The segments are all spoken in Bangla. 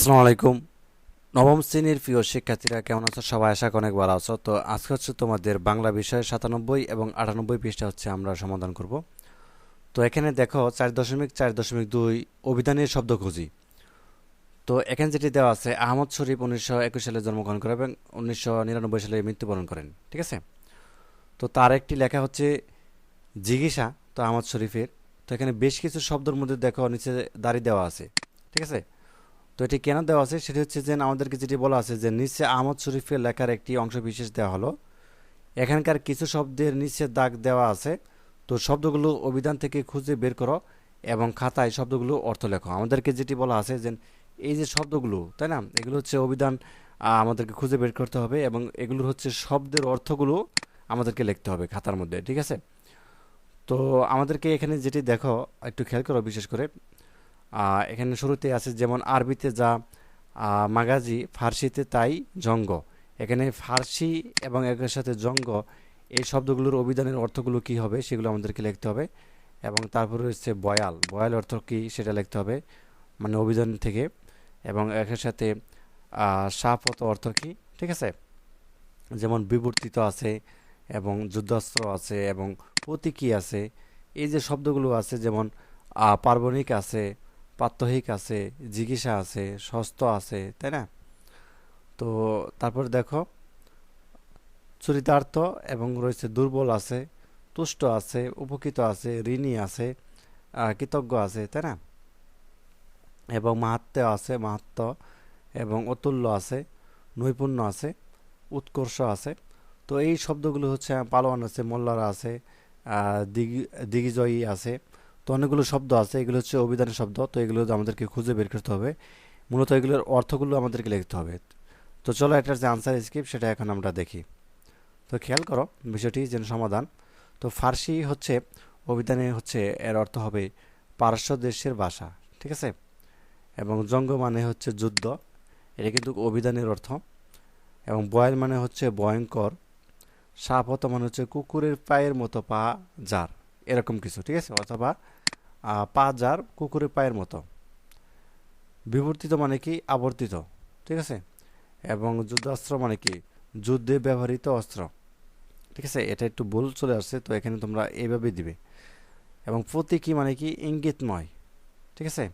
আসসালামু আলাইকুম। নবম শ্রেণির প্রিয় শিক্ষার্থীরা, কেমন আছো? সবাই আশা করি অনেক ভালো আছো। তো আজকে হচ্ছে তোমাদের বাংলা বিষয়ে সাতানব্বই এবং আটানব্বই পৃষ্ঠা হচ্ছে আমরা সমাধান করব। তো এখানে দেখো, চার দশমিক চার দশমিক দুই অভিধানের শব্দ খুঁজি। তো এখানে যেটি দেওয়া আছে, আহমদ শরীফ উনিশশো একুশ সালে জন্মগ্রহণ করেন এবং উনিশশো নিরানব্বই সালে মৃত্যুবরণ করেন, ঠিক আছে? তো তার একটি লেখা হচ্ছে জিজ্ঞাসা তো আহমদ শরীফের। তো এখানে বেশ কিছু শব্দের মধ্যে দেখো, নিচে দাড়ি দেওয়া আছে, ঠিক আছে? তো এটি কেন দেওয়া আছে সেটি হচ্ছে যে আমাদেরকে যেটি বলা আছে যে নিচে আহমদ শরীফের লেখার একটি অংশ বিশেষ দেওয়া হলো। এখানকার কিছু শব্দের নিচে দাগ দেওয়া আছে। তো শব্দগুলো অভিধান থেকে খুঁজে বের করো এবং খাতায় শব্দগুলো অর্থ লেখো। আমাদেরকে যেটি বলা আছে যে এই যে শব্দগুলো, তাই না? এগুলো হচ্ছে অভিধান আমাদেরকে খুঁজে বের করতে হবে এবং এগুলোর হচ্ছে শব্দের অর্থগুলো আমাদেরকে লিখতে হবে খাতার মধ্যে, ঠিক আছে? তো আমাদেরকে এখানে যেটি দেখো, একটু খেয়াল করো বিশেষ করে। এখানে শুরুতে আছে যেমন আরবিতে যা মাগাজি, ফার্সিতে তাই জঙ্গ। এখানে ফার্সি এবং একের সাথে জঙ্গ, এই শব্দগুলোর অভিধানের অর্থগুলো কি হবে সেগুলো আমাদেরকে লিখতে হবে। এবং তারপরে হচ্ছে বয়াল। বয়াল অর্থ কি সেটা লিখতে হবে মানে অভিধান থেকে। এবং একের সাথে সাপত অর্থ কি, ঠিক আছে? যেমন বিবর্তিত আছে এবং যুদ্ধাস্ত্র আছে এবং প্রতীকী আছে। এই যে শব্দগুলো আছে যেমন পার্বণিক আছে প্রাত্যহিক আছে, জিজ্ঞাসা আছে সস্ত আছে, তাই না? তো তারপর দেখো, চরিতার্থ এবং রয়েছে দুর্বল আছে, তুষ্ট আছে, উপকৃত আছে, ঋণী আছে কৃতজ্ঞ আছে, তাই না? এবং মাহাত্ম্য আছে মাহাত্ম এবং অতুল্য আছে, নৈপুণ্য আছে, উৎকর্ষ আছে। তো এই শব্দগুলো হচ্ছে, পালোয়ান আছে, মোল্লারা আছে দিগি দিগ্বিজয়ী আছে তো অনেকগুলো শব্দ আছে, এগুলো হচ্ছে অভিধানের শব্দ, তো এগুলো আমাদেরকে খুঁজে বের করতে হবে। মূলত এগুলোর অর্থগুলো আমাদেরকে লিখতে হবে। তো চলো এটার যে আনসার স্ক্রিপ্ট সেটা এখন আমরা দেখি। তো খেয়াল করো, বিষয়টি যেন সমাধান। তো ফার্সি হচ্ছে, অভিধানে হচ্ছে, এর অর্থ হবে পারস্য দেশের ভাষা, ঠিক আছে? এবং জঙ্গ মানে হচ্ছে যুদ্ধ, এটা কিন্তু অভিধানের অর্থ। এবং বয়াল মানে হচ্ছে ভয়ঙ্কর সাপত মানে হচ্ছে কুকুরের পায়ের মতো পা যার এরকম কিছু, ঠিক আছে? অথবা পা যার কুকুরের পায়ের মতো। বিবর্তিত মানে কি? আবর্তিত। ঠিক আছে? এবং যুদ্ধাস্ত্র মানে কি? যুদ্ধে ব্যবহৃত অস্ত্র। ঠিক আছে? এটা একটু ভুল চলে আসছে, তো এখানে তোমরা এইভাবে দিবে। এবং প্রতীকী মানে কি? ইঙ্গিতময়। ঠিক আছে?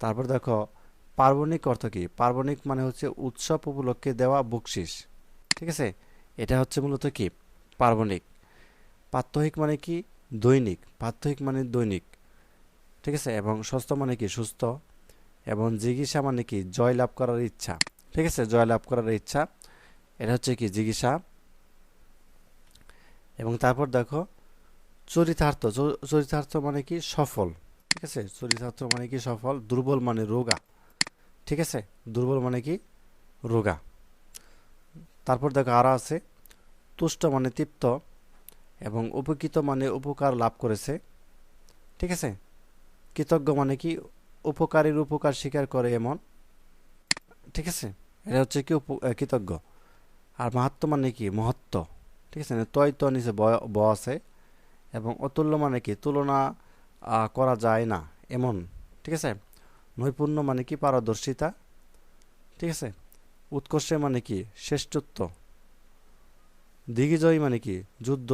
তারপর দেখো, পার্বণিক অর্থ কি? পার্বণিক মানে হচ্ছে উৎসব উপলক্ষে দেওয়া বকশিস। ঠিক আছে? এটা হচ্ছে মূলত কি? পার্বণিক। প্রাত্যহিক মানে কি? দৈনিক। প্রাত্যহিক মানে দৈনিক। ঠিক আছে? এবং সুস্থ মানে কি? সুস্থ। এবং জিজ্ঞাসা মানে কি? জয় লাভ করার ইচ্ছা। ঠিক আছে? জয় লাভ করার ইচ্ছা। এটা হচ্ছে কি? জিজ্ঞাসা। এবং তারপর দেখো, চরিতার্থ। চরিতার্থ মানে কি? সফল। ঠিক আছে? চরিতার্থ মানে কি সফল? দুর্বল মানে রোগা। ঠিক আছে? দুর্বল মানে কি? রোগা। তারপর দেখো আরও আছে, তুষ্ট মানে তৃপ্ত এবং উপকৃত মানে উপকার লাভ করেছে। ঠিক আছে? কৃতজ্ঞ মানে কি উপকারীর উপকার স্বীকার করে এমন। ঠিক আছে? এটা হচ্ছে কি কৃতজ্ঞ। আর মাহাত্ম মানে কি? মহত্ব। ঠিক আছে? তয় তো নিচে ব- আছে। এবং অতুল্য মানে কি? তুলনা করা যায় না। এমন। ঠিক আছে? নৈপুণ্য মানে কি? পারদর্শিতা। ঠিক আছে? উৎকর্ষে মানে কি? শ্রেষ্ঠত্ব। দিগ্বিজয়ী মানে কি? যুদ্ধ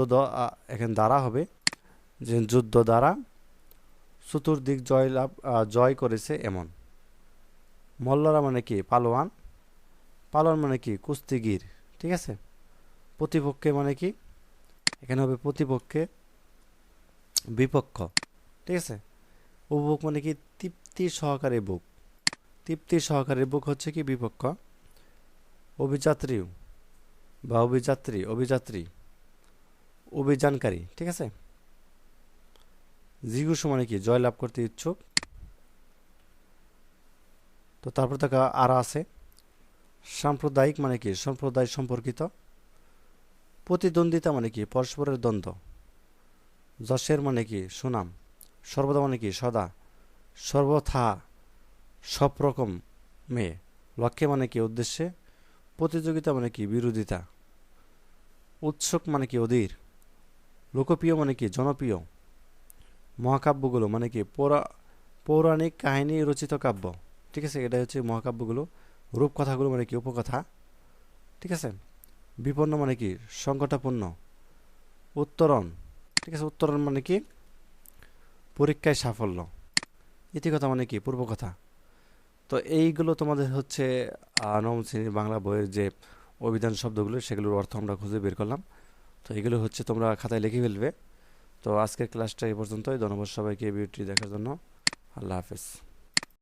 এখানে দ্বারা হবে। যে যুদ্ধ দ্বারা চতুর্দিক জয় লাভ জয় করেছে এমন। মল্লরা মানে কি? পালোয়ান। পালোয়ান মানে কি? কুস্তিগির। ঠিক আছে? প্রতিপক্ষে মানে কি? এখানে হবে প্রতিপক্ষে বিপক্ষ। ঠিক আছে? উপভোগ মানে কি? তৃপ্তি সহকারে বুক। তৃপ্তি সহকারে বুক হচ্ছে কি? বিপক্ষ। অভিযাত্রী বা অভিযাত্রী অভিযাত্রী। অভিযানকারী। ঠিক আছে? জিজ্ঞুস মানে কি জয়লাভ করতে ইচ্ছুক। তো তারপর থেকে আর আছে। সাম্প্রদায়িক মানে কি? সম্প্রদায় সম্পর্কিত। প্রতিদ্বন্দ্বিতা মানে কি? পরস্পরের দ্বন্দ্ব। যশের মানে কি? সুনাম। সর্বদা মানে কি? সদা। সর্বথা সব রকম মেয়ে। লক্ষ্যে মানে কি? উদ্দেশ্যে। প্রতিযোগিতা মানে কি? বিরোধিতা। উৎসুক মানে কি? অধীর। লোকপ্রিয় মানে কি? জনপ্রিয়। মহাকাব্যগুলো মানে কি, পৌরা, পৌরাণিক কাহিনী রচিত কাব্য, ঠিক আছে? এটা হচ্ছে মহাকাব্যগুলো, রূপকথাগুলো মানে কি, উপকথা, ঠিক আছে? বিপন্ন মানে কি, সংকটাপন্ন, উত্তরণ, ঠিক আছে? উত্তরণ মানে কি, পরীক্ষায় সাফল্য, ইতিকথা মানে কি, পূর্বকথা। তো এইগুলো তোমাদের হচ্ছে নবম শ্রেণির বাংলা বইয়ের যে অভিধান শব্দগুলো, সেগুলোর অর্থ আমরা খুঁজে বের করলাম। তো এগুলো হচ্ছে তোমরা খাতায় লিখে ফেলবে। তো আজকের ক্লাসটা এই পর্যন্তই। ধন্যবাদ সবাইকে এই ভিডিওটি দেখার জন্য। আল্লাহ হাফেজ।